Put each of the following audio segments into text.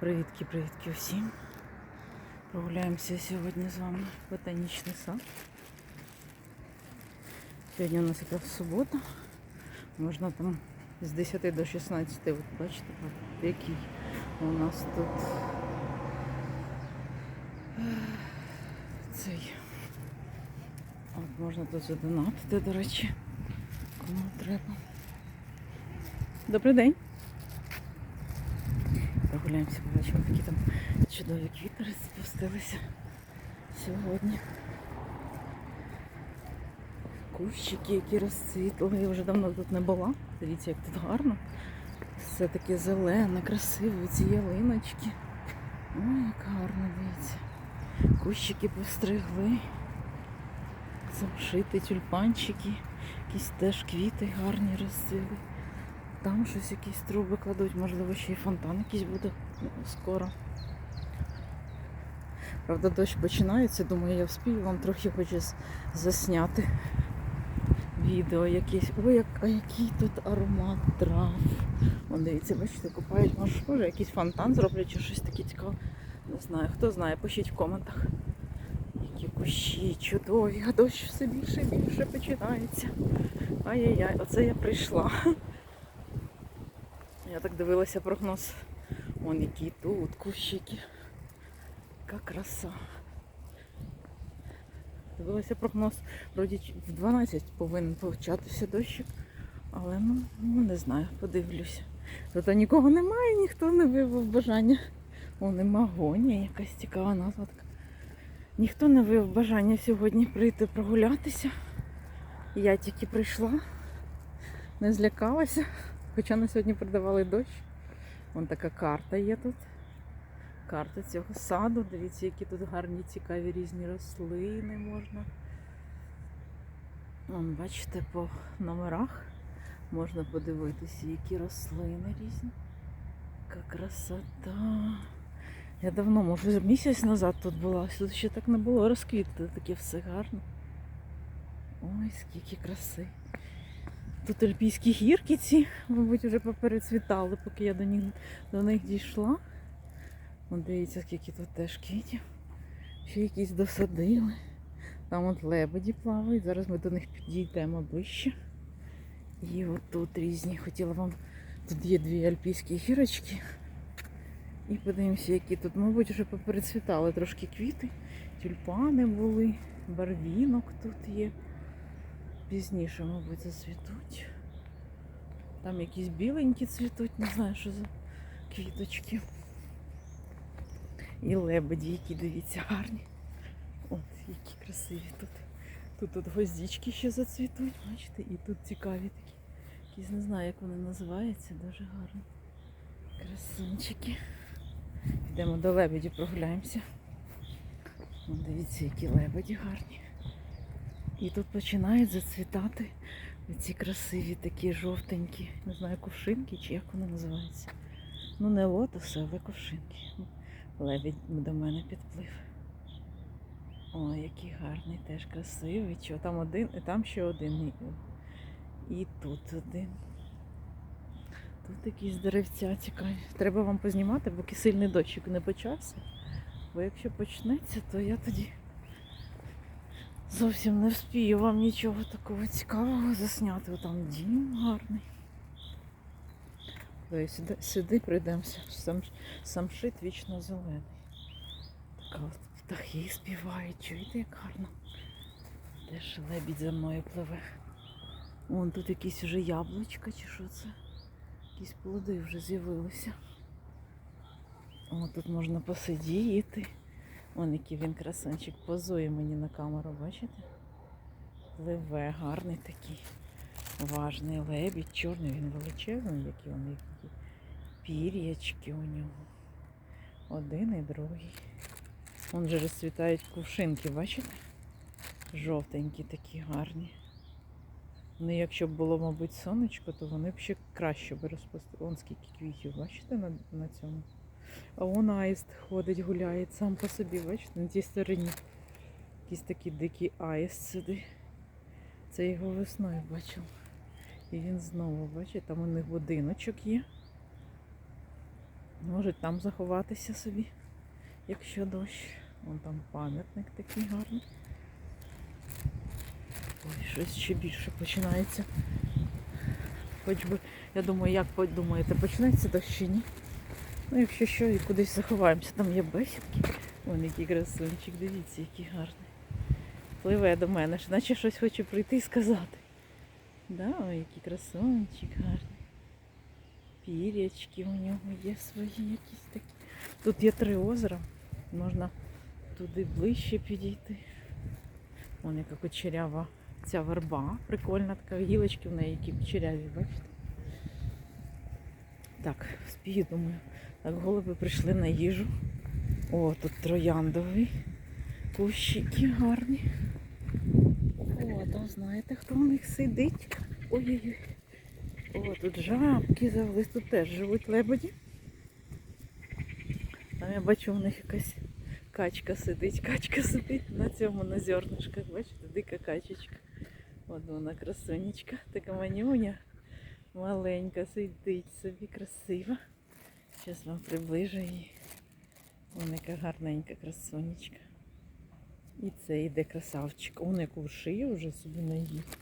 Привітки, привітки усім. Прогуляємося сьогодні з вами в ботанічний сад. Сьогодні у нас якраз субота. Можна там з 10 до 16, от бачите, який у нас тут е, цей. От можна тут задонатити, до речі, кому треба. Добрий день. Прогуляємося, побачимо, які там чудові квіти спустилися сьогодні. Кущики, які розцвітли. Я вже давно тут не була. Дивіться, як тут гарно. Все таке зелене, красиве, ці ялиночки. Ой, як гарно, дивіться. Кущики постригли. Замшити тюльпанчики, якісь теж квіти гарні розцвіли. Там щось якісь труби кладуть, можливо, ще й фонтан якийсь буде скоро. Правда, дощ починається, думаю, я вспію вам трохи хочу засняти відео якесь. Ой, як, а який тут аромат трав. Вон, дивіться, бачите, купають, може якийсь фонтан зроблять чи щось таке цікаве. Не знаю, хто знає, пишіть в коментах. Які кущі чудові, а дощ все більше і більше починається. Ай-яй-яй, оце я прийшла. Я так дивилася прогноз. Вон які тут кущики. Яка краса. Дивилася прогноз. Вроді в 12 повинен початися дощик. Але ну, ну не знаю, подивлюся. Тут нікого немає, ніхто не виявив бажання. О, нема гонія, якась цікава назва така. Ніхто не виявив бажання сьогодні прийти прогулятися. Я тільки прийшла, не злякалася. Хоча на сьогодні продавали дощ. Вон така карта є тут. Карта цього саду. Дивіться, які тут гарні, цікаві різні рослини можна. Вон, бачите, по номерах можна подивитися, які рослини різні. Яка красота. Я давно, може, місяць назад тут була, тут ще так не було розквітти, таке все гарно. Ой, скільки краси. Тут альпійські гірки ці, мабуть, вже поперецвітали, поки я до них, до них дійшла. Вон дивіться, скільки тут теж квітів. Ще якісь досадили. Там от лебеді плавають. Зараз ми до них підійдемо ближче. І от тут різні. Хотіла вам. Тут є дві альпійські гірочки. І подивимося, які тут, мабуть, вже поперецвітали трошки квіти. Тюльпани були, барвінок тут є. Пізніше, мабуть, зацвітуть. Там якісь біленькі цвітуть, не знаю, що за квіточки. І лебеді, які дивіться, гарні. От, які красиві тут. Тут от гвоздички ще зацвітуть, бачите, і тут цікаві такі. Якісь не знаю, як вони називаються, дуже гарні. Красунчики. Йдемо до лебеді, прогуляємося. Дивіться, які лебеді гарні. І тут починають зацвітати ці красиві такі жовтенькі, не знаю, кувшинки чи як вони називаються. Ну не лотоси, але кувшинки. Лебідь до мене підплив. Ой, який гарний, теж красивий. Чого там один, і там ще один. І- тут один. Тут якісь деревця цікаві. Треба вам познімати, поки сильний дощик не почався. Бо якщо почнеться, то я тоді зовсім не вспію вам нічого такого цікавого засняти. Там дім гарний. Давай сюди, сюди прийдемося. Сам, самшит вічно зелений. Така от птахи співають, чуєте, як гарно. Теж лебідь за мною пливе. Вон тут якісь вже яблучка чи що це? Якісь плоди вже з'явилися. О, тут можна посидіти. Вон який він красунчик позує мені на камеру, бачите? Пливе, гарний такий. Важний лебідь, чорний, він величезний, які вони які пір'ячки у нього. Один і другий. Вон же розцвітають кувшинки, бачите? Жовтенькі такі гарні. Ну, якщо б було, мабуть, сонечко, то вони б ще краще б розпустили. Вон скільки квітів, бачите, на, на цьому. А вон аїст ходить, гуляє сам по собі, бачите, на тій стороні. Якийсь такий дикий аїст сидить. Це його весною бачив. І він знову, бачите, там у них будиночок є. Можуть там заховатися собі, якщо дощ. Вон там пам'ятник такий гарний. Ой, щось ще більше починається. Хоч би, я думаю, як думаєте, почнеться дощ чи ні? Ну, якщо що, і кудись заховаємося. Там є бесідки. Вон який красунчик, дивіться, який гарний. Пливе до мене, наче щось хоче прийти і сказати. Да, ой, який красунчик гарний. Пірячки у нього є свої якісь такі. Тут є три озера. Можна туди ближче підійти. Вон яка кучерява ця верба. Прикольна така гілочки в неї, які кучеряві, бачите? Так, спію, думаю. Так, голуби прийшли на їжу. О, тут трояндовий. Кущики гарні. О, там знаєте, хто в них сидить? Ой-ой-ой. О, тут жабки завелись, тут теж живуть лебеді. Там я бачу, у них якась качка сидить, качка сидить на цьому на зернышках. Бачите, дика качечка. От вона красунечка, така манюня. Маленька сидить собі, красива. Зараз вам приближу її. Вона яка гарненька красунечка. І це йде красавчик. Он яку шию вже собі наїв.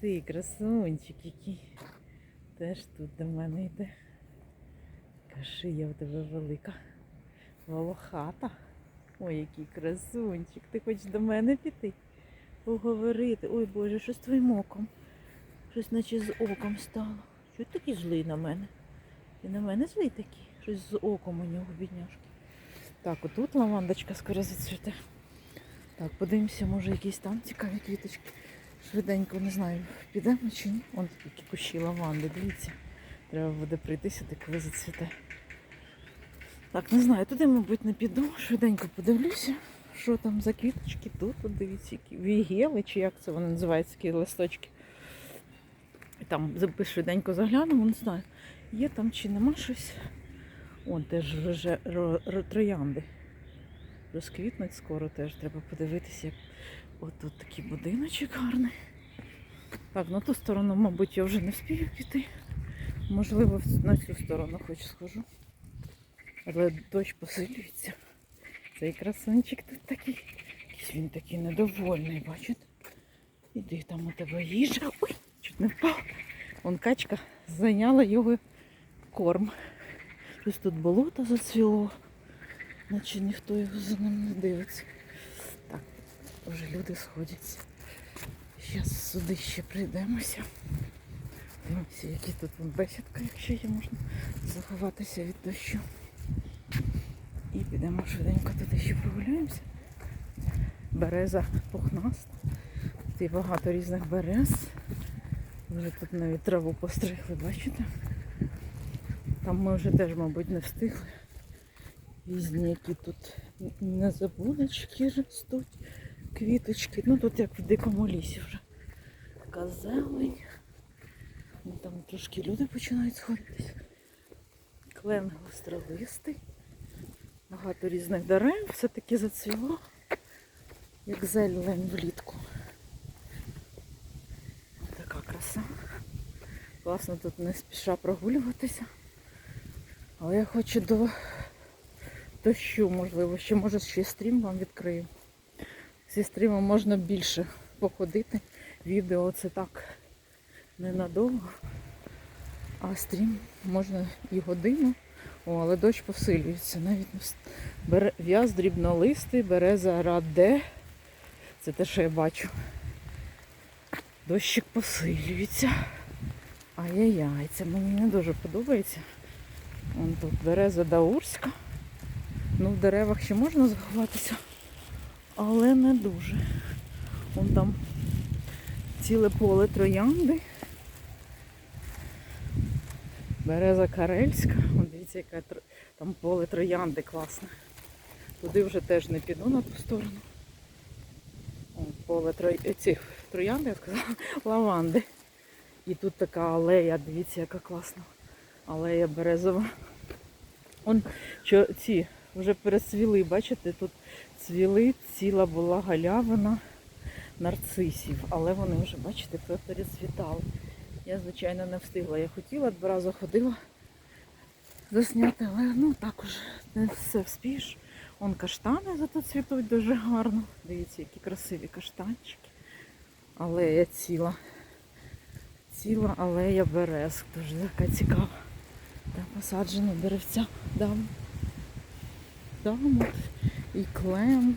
Ти красунчик який. Теж тут до мене йде. Така шия в тебе велика. Волохата. Ой, який красунчик. Ти хочеш до мене піти? Поговорити. Ой Боже, що з твоїм оком? Щось наче з оком стало. Чого ти такий злий на мене? Ти на мене злий такий? Щось з оком у нього, бідняшки. Так, отут лавандочка скоро зацвіте. Так, подивимося, може якісь там цікаві квіточки. Швиденько, не знаю, підемо чи ні. Вон такі кущі лаванди, дивіться. Треба буде прийти сюди, коли зацвіте. Так, не знаю, туди, мабуть, не піду. Швиденько подивлюся, що там за квіточки. Тут, от дивіться, які вігели, чи як це вони називаються, такі листочки. Там швиденько заглянемо, не знаю, є там чи нема щось. Вон теж вже ро- ро- троянди. Розквітнуть скоро теж треба подивитися, от тут такий будиночок гарний. Так, на ту сторону, мабуть, я вже не встигну піти. Можливо, на цю сторону хоч схожу. Але дощ посилюється. Цей красунчик тут такий. Він такий недовольний, бачите? Іди там у тебе їжа. Ой, чуть не впав. Вон качка зайняла його корм. Щось тут болото зацвіло, наче ніхто його за ним не дивиться. Так, вже люди сходяться. Зараз сюди ще прийдемося. Дивимося, які тут бесідка, якщо є можна заховатися від дощу. І підемо швиденько туди ще прогуляємося. Береза пухнаста. Тут є багато різних берез. Вже тут навіть траву постригли, бачите? Там ми вже теж, мабуть, не встигли. Різні, які тут незабудочки ростуть, квіточки. Ну тут як в дикому лісі вже. Така зелень. Ну, Там трошки люди починають сходитися. Клен гостролистий. Багато різних дерев, все-таки зацвіло, як зелень влітку. Така краса. Класно тут не спіша прогулюватися. Але я хочу до дощу, можливо, ще може ще стрім вам відкрию. Зі стрімом можна більше походити. Відео це так ненадовго. А стрім можна і годину. О, але дощ посилюється. Навіть бере... в'яз дрібнолистий, береза раде. Це те, що я бачу. Дощик посилюється. Ай-яй-яй, це мені не дуже подобається. Вон тут береза даурська. Ну, в деревах ще можна заховатися, але не дуже. Вон там ціле поле троянди. Береза Карельська. Вон дивіться, яке там поле троянди класне. Туди вже теж не піду на ту сторону. О, поле тро... е, цих троянди, я сказала, лаванди. І тут така алея, дивіться, яка класна. Алея березова. Он що, ці вже пересвіли, бачите, тут цвіли, ціла була галявина нарцисів, але вони вже, бачите, перецвітали. Я, звичайно, не встигла. Я хотіла, два рази ходила, засняти, але ну також не все вспієш. Он каштани зато цвітуть дуже гарно. Дивіться, які красиві каштанчики. Алея ціла. Ціла алея берез. Дуже така цікава. Там посаджено деревця. Там от і клен.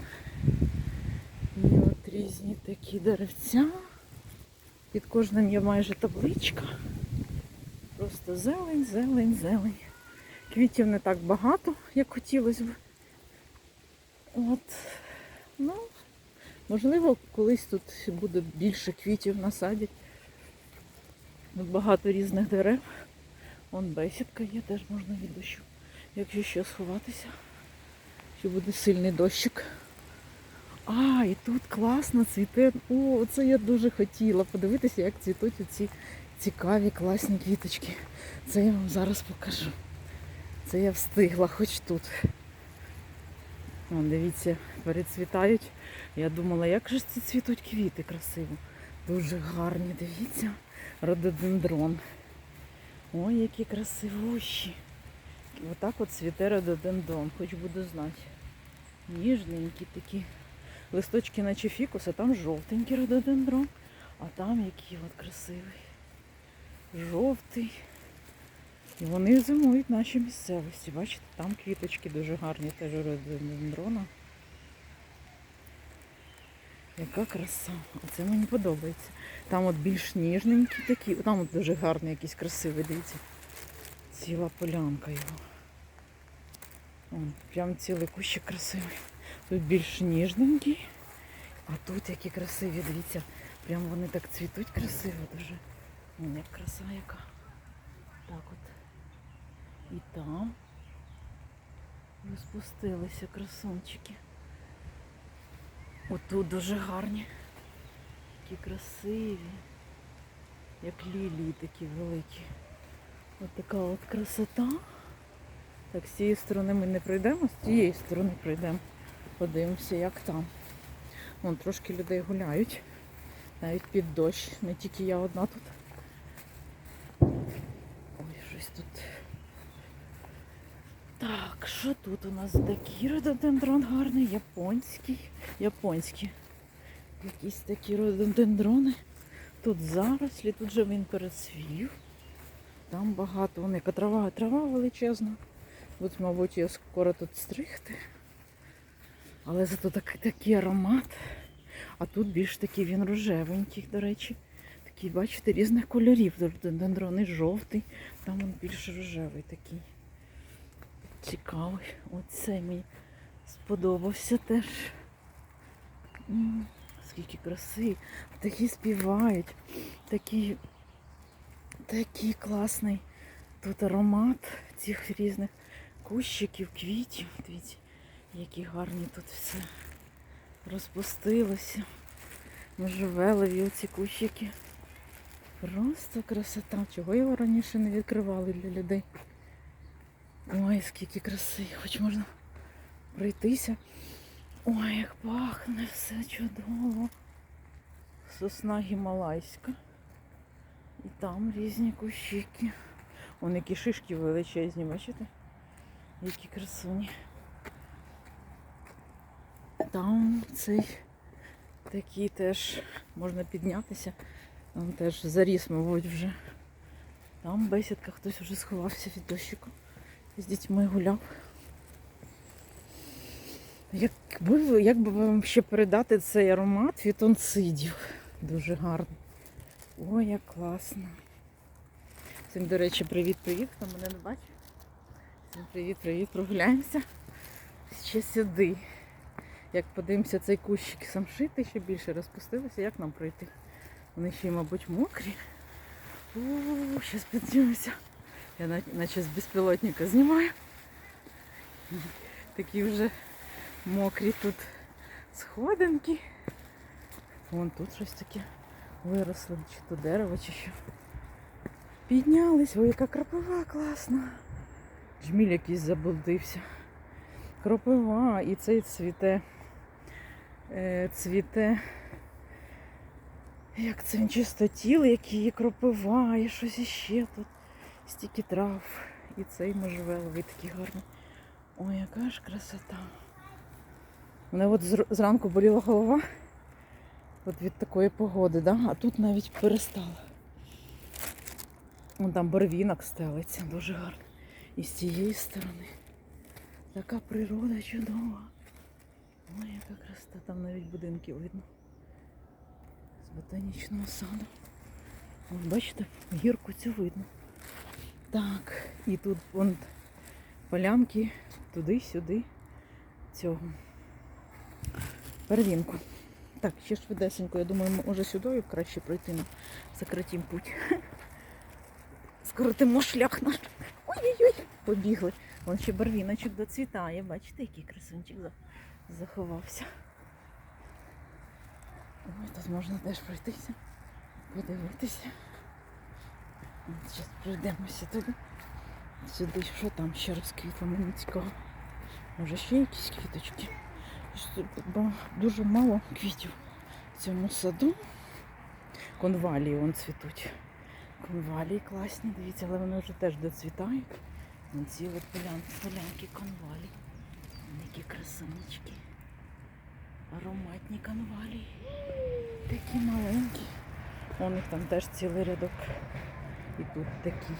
І от різні такі деревця. Під кожним є майже табличка. Просто зелень, зелень, зелень. Квітів не так багато, як хотілося б. От, ну, можливо, колись тут буде більше квітів насадять. Багато різних дерев. Вон бесідка є, теж можна від дощу. Якщо ще сховатися, що буде сильний дощик. А, і тут класно цвіте. О, це я дуже хотіла подивитися, як цвітуть оці цікаві, класні квіточки. Це я вам зараз покажу. Це я встигла хоч тут. Вон, дивіться, перецвітають. Я думала, як же ці цвітуть квіти красиво. Дуже гарні, дивіться. Рододендрон. Ой, які красивущі. Отак от цвіте рододендрон, хоч буду знати. Ніжненькі такі. Листочки наче фікус, а там жовтенький рододендрон. А там який от красивий. Жовтий. І вони зимують в нашій місцевості. Бачите, там квіточки дуже гарні, теж рододендрона. Яка краса. Оце мені подобається. Там от більш ніжненькі такі. Там от дуже гарний якийсь красивий, дивіться. Ціла полянка його. Вон, прям цілий кущик красивий. Тут більш ніжненький. А тут які красиві, дивіться. Прям вони так цвітуть красиво дуже. Вон як краса яка. Так от. І там розпустилися красунчики. Отут дуже гарні. Такі красиві. Як лілії такі великі. От така от красота. Так, з цієї сторони ми не пройдемо, з цієї сторони пройдемо. Подивимося, як там. Вон трошки людей гуляють. Навіть під дощ. Не тільки я одна тут. Ой, щось тут. Так, що тут у нас такий рододендрон гарний, японський. Японський. Якісь такі рододендрони. Тут зарослі, тут же він перецвів. Там багато, вон яка трава, трава величезна. От, мабуть, його скоро тут стригти. Але зато так, такий аромат. А тут більш такий він рожевенький, до речі. Такий, бачите, різних кольорів. Дендрони жовтий, там він більш рожевий такий. Цікавий. Оцей мені сподобався теж. Скільки краси. Такі співають. Такий, такий класний тут аромат цих різних кущиків, квітів. Дивіться, які гарні тут все розпустилося. Можжевелові оці кущики. Просто красота. Чого його раніше не відкривали для людей? Ой, скільки краси, хоч можна пройтися. Ой, як пахне, все чудово. Сосна гімалайська. І там різні кущики. Вон які шишки величезні, бачите? Які красуні. Там цей такий теж можна піднятися. Там теж заріс, мабуть, вже. Там бесідка хтось вже сховався від дощику. З дітьми гуляв. Якби, ви- як би вам ще передати цей аромат фітонцидів? Дуже гарно. Ой, як класно. Всім, до речі, привіт-привіт, хто мене не бачив. Всім привіт-привіт, прогуляємося. Ще сюди. Як подивимося, цей кущик самшити ще більше розпустилося, як нам пройти? Вони ще мабуть, мокрі. Ууу, щас піднімемося. Я наче з безпілотника знімаю. Такі вже мокрі тут сходинки. Вон тут щось таке виросло, чи то дерево, чи що. Піднялись, ой, яка кропива класна. Жміль якийсь заблудився. Кропива і цей цвіте. Е, цвіте. Як це він чистотіл, який кропива, і щось іще тут. Стільки трав і цей можжевеловий такий гарний. Ой, яка ж красота. Мене от зранку боліла голова. От від такої погоди, да? а тут навіть перестала. Вон там барвінок стелиться, дуже гарно. І з цієї сторони. Така природа чудова. Ой, яка красота, там навіть будинки видно. З ботанічного саду. От бачите, гірку цю видно. Так, і тут вон полянки туди-сюди цього первінку. Так, ще швидесенько, я думаю, може сюди краще пройти на путь. Скоротимо шлях наш. Ой-ой-ой, побігли. Вон ще барвіночок доцвітає. Бачите, який красунчик заховався. Ой, тут можна теж пройтися, подивитися. Зараз пройдемося туди. Сюди, що там ще розквітло, мені цікаво. Може ще якісь квіточки. Дуже мало квітів в цьому саду. Конвалії вон цвітуть. Конвалії класні, дивіться, але вони вже теж доцвітають. Ці от полян, полянки конвалій. Вон Які красунечки. Ароматні конвалії. Такі маленькі. У них там теж цілий рядок. І тут такі.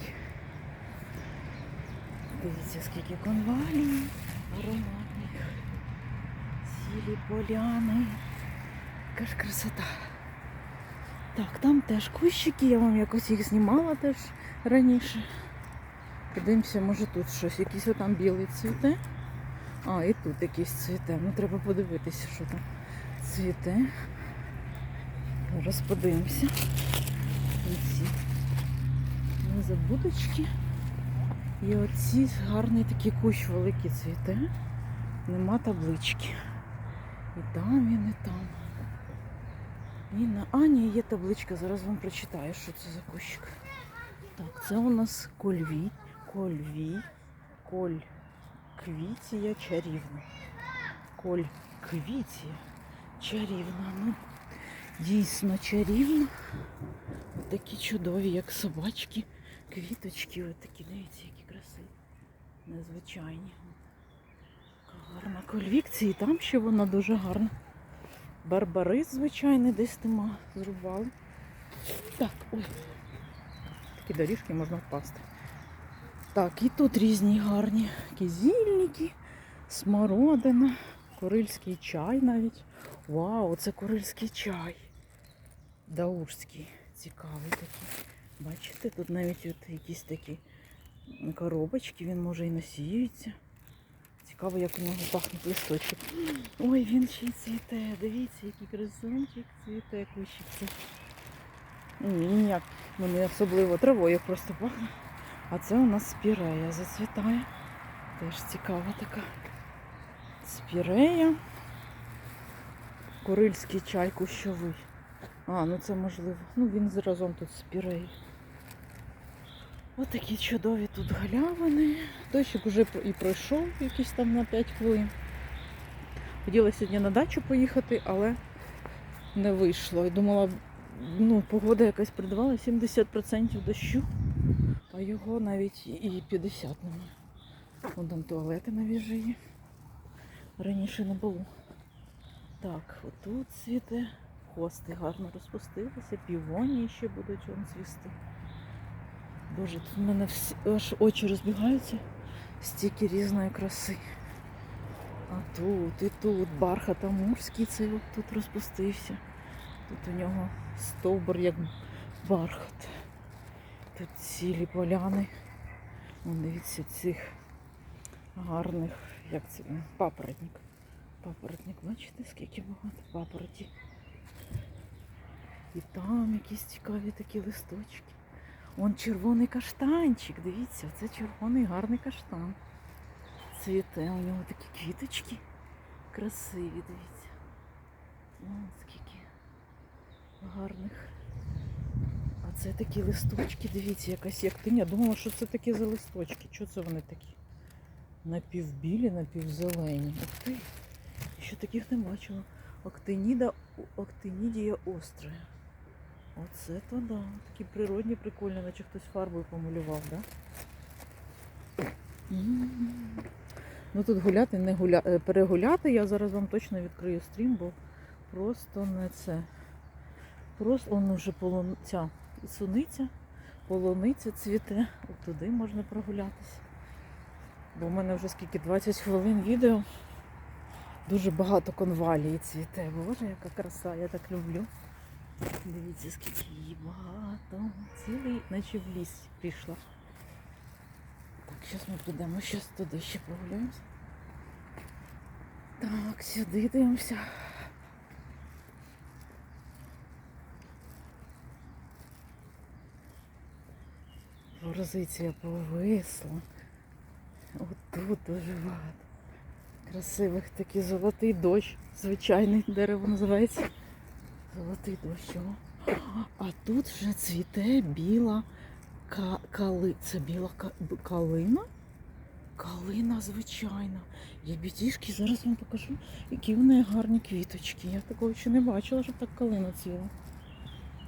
Дивіться, скільки конвалій ароматних. Цілі поляни. Яка ж красота. Так, там теж кущики, я вам якось їх знімала теж раніше. Подивимося, може тут щось, якийсь отам білий цвіте. А, і тут якийсь цвіте. Ну треба подивитися, що там цвіте. Зараз подивимося. Оці незабудочки. І оці гарний такий кущ великий цвіте. Нема таблички. І там, і там. І на Ані є табличка, зараз вам прочитаю, що це за кущик. Так, це у нас кольві, кольві, коль квітія чарівна. Коль квітія чарівна. Ну, дійсно чарівна. От такі чудові, як собачки, квіточки. Ось такі, дивіться, які красиві. Незвичайні. Гарна кольвікція, і там ще вона дуже гарна. Барбарис, звичайний, десь нема, зрубали. Так, ой. Такі доріжки можна впасти. Так, і тут різні гарні кизільники, смородина, курильський чай навіть. Вау, це курильський чай. Даурський, цікавий такий. Бачите, тут навіть от якісь такі коробочки, він може і насіюється. Цікаво, як у нього пахнуть листочки. Ой, він ще й цвіте. Дивіться, який красунчик цвіте кущик. Ні, ніяк. Не особливо травою просто пахне. А це у нас спірея зацвітає. Теж цікава така. Спірея. Курильський чай кущовий. А, ну це можливо. Ну він разом тут з спіреєю. Ось такі чудові тут галявини. Дощик вже і пройшов якийсь там на 5 хвилин. Хотіла сьогодні на дачу поїхати, але не вийшло. І думала, ну, погода якась придавала 70% дощу, а його навіть і 50 немає. Вон там туалети на віжі є. Раніше не було. Так, отут цвіте. Хости гарно розпустилися, півонії ще будуть вон цвісти. Боже, тут в мене всі, аж очі розбігаються. Стільки різної краси. А тут і тут бархат амурський цей от тут розпустився. Тут у нього стовбур як бархат. Тут цілі поляни. Вон дивіться цих гарних, як це, папоротник. Папоротник, бачите, скільки багато папороті. І там якісь цікаві такі листочки. Вон червоний каштанчик, дивіться, це червоний гарний каштан. Цвіте, у нього такі квіточки красиві, дивіться. Вон скільки гарних. А це такі листочки, дивіться, якась як тиня. Думала, що це такі за листочки. Чого це вони такі? Напівбілі, напівзелені. Ух ти. Ще таких не бачила. Актиніда, актинідія острая. Оце то да. Такі природні, прикольні, наче хтось фарбою помалював, да? Ну тут гуляти, не гуля... е, перегуляти. Я зараз вам точно відкрию стрім, бо просто не це. Просто он вже полон... ця суниця, полуниця цвіте. От туди можна прогулятися. Бо в мене вже скільки 20 хвилин відео. Дуже багато конвалії цвіте. Боже, яка краса, я так люблю. Дивіться, скільки її багато. Цілий, наче в ліс пішла. Так, зараз ми підемо щас туди ще прогуляємося. Так, сюди дивимося. Форзиція повисла. От тут дуже багато. Красивих такий золотий дощ. Звичайний дерево називається. Золотий дощ. А тут вже цвіте біла ка- кали. Це біла калина? Калина, звичайна. Я бідішки, зараз вам покажу, які в неї гарні квіточки. Я такого ще не бачила, щоб так калина ціла.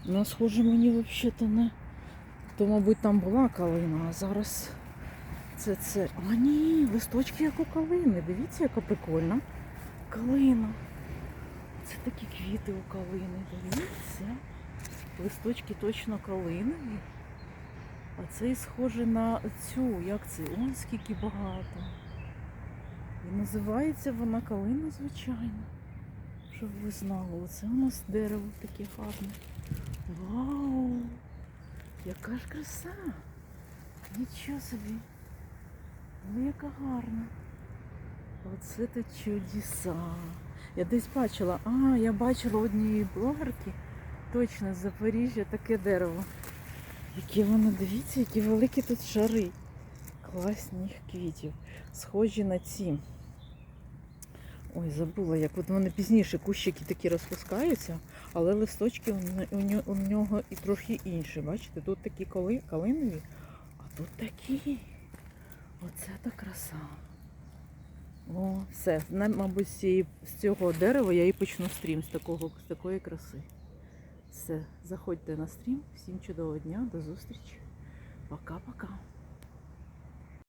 Ну, схоже, мені взагалі-то не. То, мабуть, там була калина, а зараз це це. А ні, листочки як у калини. Дивіться, яка прикольна. Калина. Це такі квіти у калини. Дивіться. Листочки точно калинові. А цей схоже на цю, як це? Он скільки багато. І називається вона калина, звичайно. Щоб ви знали, оце у нас дерево таке гарне. Вау! Яка ж краса! Нічого собі. Ну яка гарна. Оце то чудеса. Я десь бачила, а, я бачила однієї блогерки, точно з Запоріжжя таке дерево. Які воно, дивіться, які великі тут шари. Класних квітів. Схожі на ці. Ой, забула, як от вони пізніше кущики такі розпускаються, але листочки у, нього і трохи інші. Бачите, тут такі калинові, а тут такі. Оце та краса. О, все. Мабуть, з, з цього дерева я і почну стрім з, такого, з такої краси. Все, заходьте на стрім. Всім чудового дня, до зустрічі. Пока-пока.